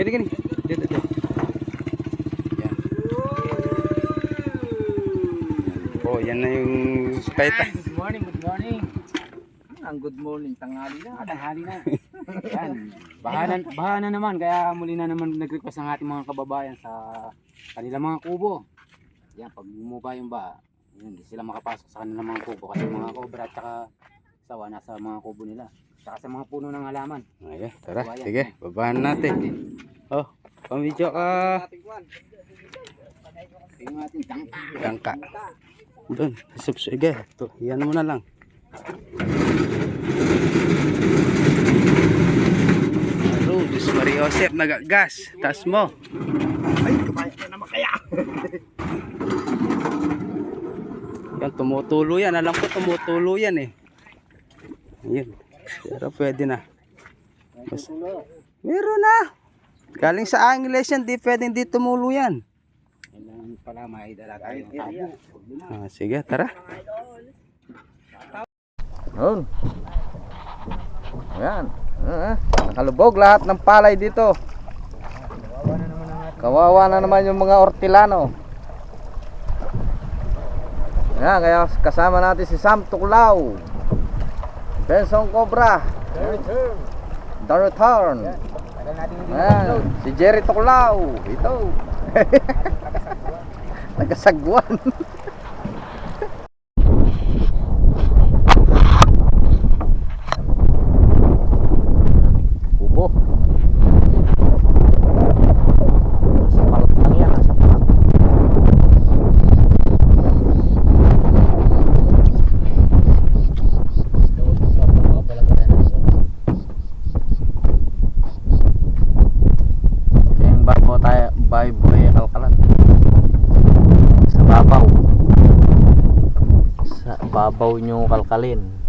Gani, gani. Dito, dito. Yan. Oh, yan na yung kaita. Good morning, good morning. Ang good morning, tanghali na. Ah, tanghali na. Yan. Baha na, baha na naman. Kaya muli na naman nag-request ang ating mga kababayan sa kanilang mga kubo. Yan, pag bumuba yung yun, hindi sila makapasok sa kanilang mga kubo. Kasi mga cobra at saka sawa nasa mga kubo nila. Saka sa mga puno ng halaman. Ayan, tara. Sige, babahan natin. Oh, pamidyo ka. Tingnan natin, tangka. Tangka. Doon, sige. Ito, yan mo na lang. Aro, Diyos Maria Josep, nagagas. Taas mo. Ay, kapayat na naman kaya. Yan, tumutulo yan. Alam ko tumutulo yan eh. Ayun. Pero pwede na. Mas, meron na. Galing sa Angeles yan, di pwedeng di tumulo yan. Kailangan pala may dala tayo. Ah, sige, tara. Noon. Ayan. Ah, nakalubog lahat ng palay dito. Kawawa na naman yung mga ortilano. Ayan, kaya kasama natin si Sam Tuklaw. Benson Cobra. The Return. Natin hindi Ayan, si Jerry Tuklaw. Ito. Nagasagwan. Kubo. Sa palat lang yan. Sa palat. Yung bago tayo, by boy kalkalan. Sa babaw. Sa babaw nyo kalkalin.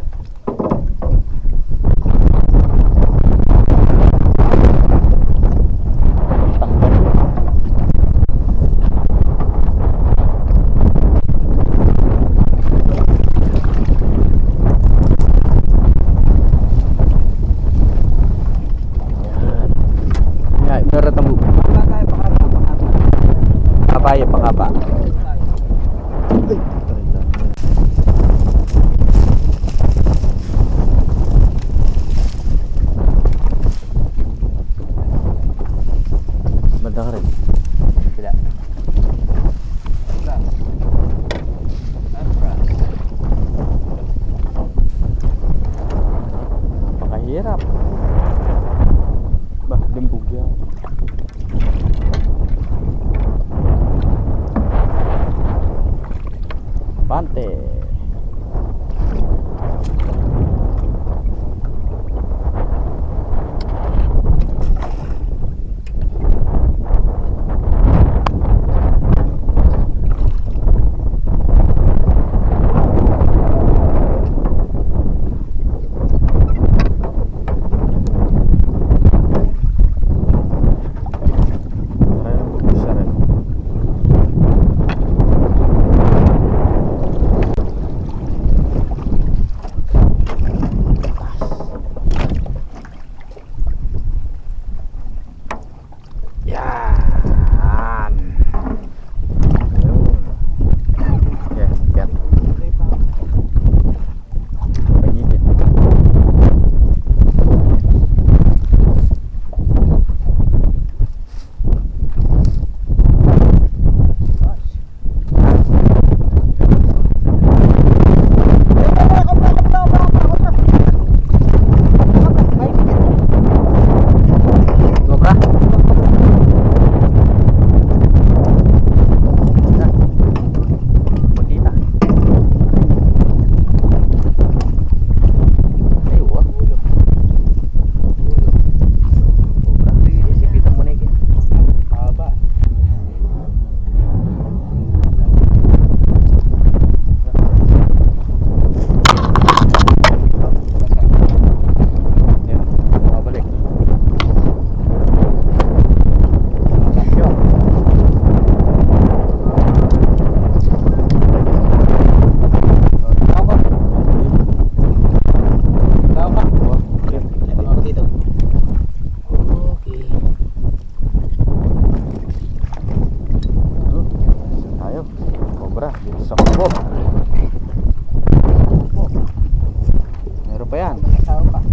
pa yan. May pa.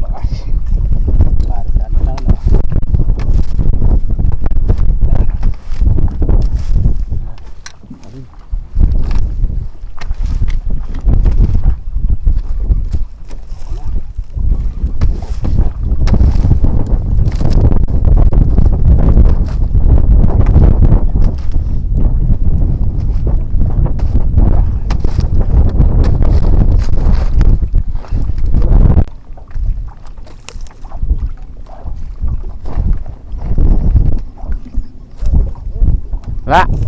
拜。来。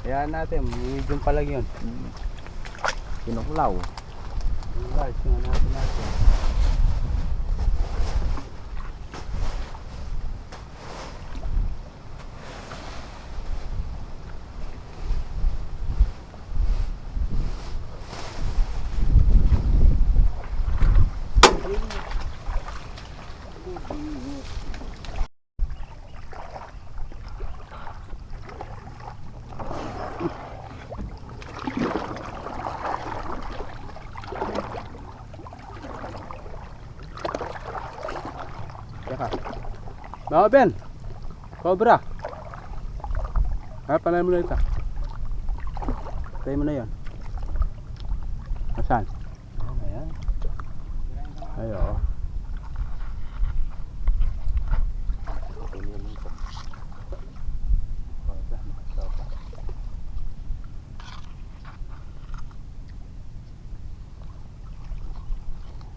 Kaya natin, medium pa lang yun. Yung guys, yung natin natin. Mga Ben. Cobra. Ha, panay mo na ito. Patay mo na yun. Nasaan? Ayan. Ay, oo.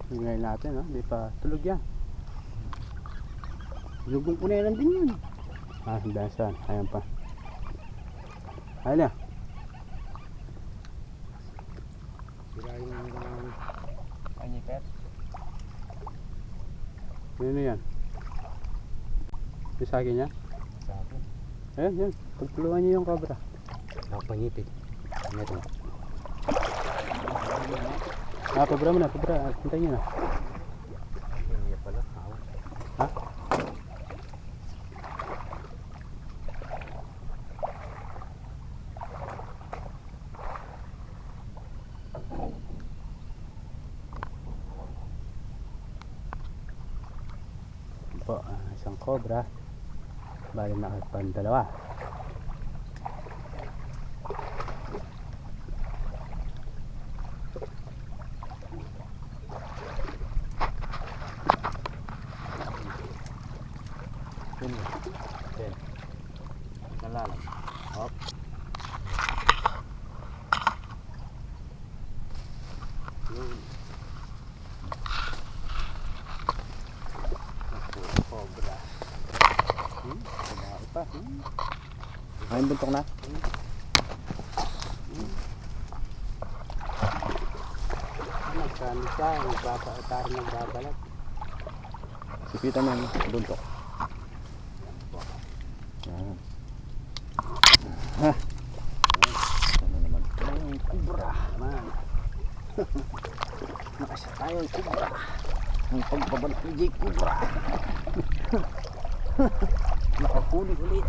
Tingnan natin, no? Hindi pa tulog yan. Lugong yan din yun. Ah, dasan. Ayan pa. Ayan na. Panyipet. Ano yan? Yung sa akin yan? Sa akin. Ayan, yan. Pagtulungan niyo yung cobra. Ako panyipit. Ito. Ah, pabra mo na, pabra. Hintayin nyo na. Po, isang cobra. Bali na pan dalawa. Yun yun. Yan. Nalalam. Hop. Yun. Ako, Cobra. Hmm, kailangan pa. Hmm. Ayun, buntok na. Nagkano siya, nagpapatari nagbabalat. Sipitan mo buntok. Yan. Ha. Ano naman? Ay, kubra. Man. Nakasya tayo, kubra. Ang ni Jake Kubra. Nakahuli ulit.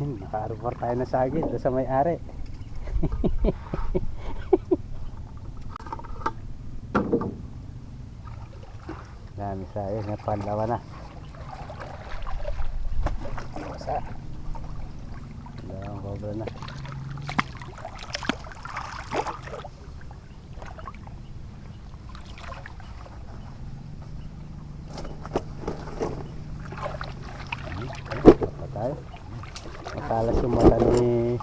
Naka-armor tayo na doon sa may-ari. Dami sayo, may panlawa na. Sa. Dalawang cobra na. Pa yung mata ni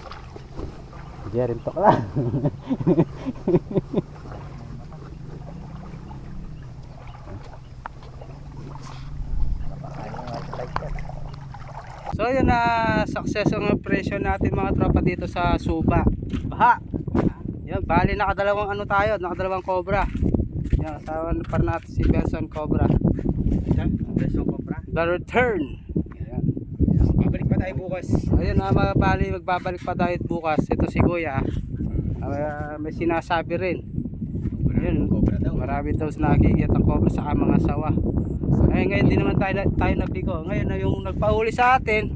Jerin Tokla. So yun na success ang operation natin mga tropa dito sa Suba. Baha. Yan, bali nakadalawang ano tayo, nakadalawang cobra. Yan, kasama pa natin si Benson Cobra. Beso Cobra. The return. Pa tayo bukas. Ayun na mga bali, magbabalik pa tayo bukas. Ito si Kuya. ah, may sinasabi rin. Ayun, marami daw nagigit ang cobra sa mga sawa. Eh ngayon din naman tayo, tayo nabigo. Ngayon na yung nagpahuli sa atin.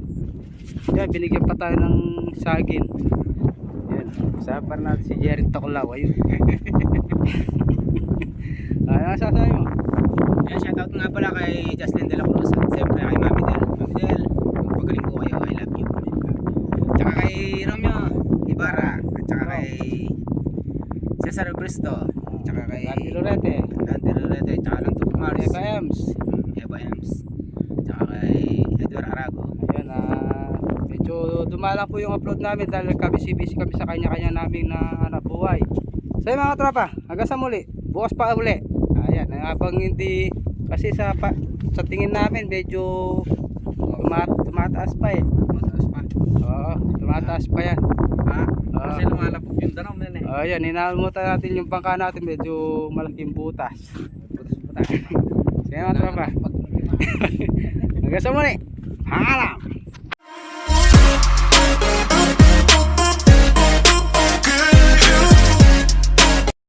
Yan, binigyan pa tayo ng sagin. Yan, usapar natin si Jerry Toklaw. Ayun. Ay, ano sasabi mo? Yan, shoutout nga pala kay Justin De La Cruz at siyempre kay Mami Del. Mami Del, magpagaling po kayo. I love you. Tsaka kay Romeo Ibarra. At tsaka kay Cesar Bristo. Tsaka kay Randy Lorete. Dante Lorete. Tsaka lang to Mars. Eva Ems. Eva Ems. Tsaka kay Edward Arago. Ayan, ah, medyo dumalang po yung upload namin dahil kami busy kami sa kanya-kanya namin na hanap buhay. So yun, mga tropa, hanggang sa muli. Bukas pa uli. Ayan, habang hindi kasi sa pa, sa tingin namin medyo tuma, tumataas pa eh. Mataas pa. Oo, tumataas pa yan. Ha? Kasi lumalapok yung danaw na eh. Oh, yan, hinalimutan natin yung bangka natin medyo malaking butas. Putas-putas. Sige mga tropa. Hanggang sa muli. Paalam!